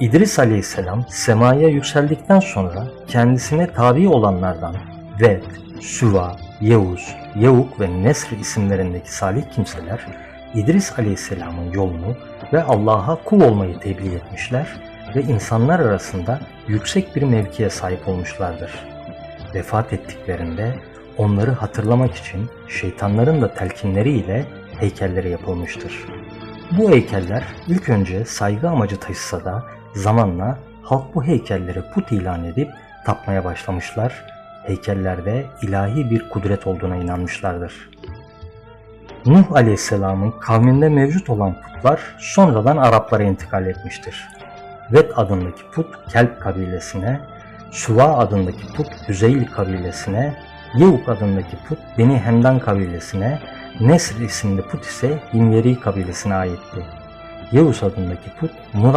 İdris aleyhisselam semaya yükseldikten sonra kendisine tabi olanlardan Ved, Süva, Yevuz, Yevuk ve Nesr isimlerindeki salih kimseler İdris aleyhisselamın yolunu ve Allah'a kul olmayı tebliğ etmişler ve insanlar arasında yüksek bir mevkiye sahip olmuşlardır. Vefat ettiklerinde onları hatırlamak için şeytanların da telkinleriyle heykelleri yapılmıştır. Bu heykeller ilk önce saygı amacı taşısa da zamanla halk bu heykelleri put ilan edip tapmaya başlamışlar. Heykellerde ilahi bir kudret olduğuna inanmışlardır. Nuh Aleyhisselam'ın kavminde mevcut olan putlar sonradan Araplara intikal etmiştir. Ved adındaki put Kelp kabilesine, Suva adındaki put Hüzeyl kabilesine, Yevuk adındaki put Beni Hemdan kabilesine, Nesr isimli put ise Himyeri kabilesine aitti. Yevus adındaki put Murad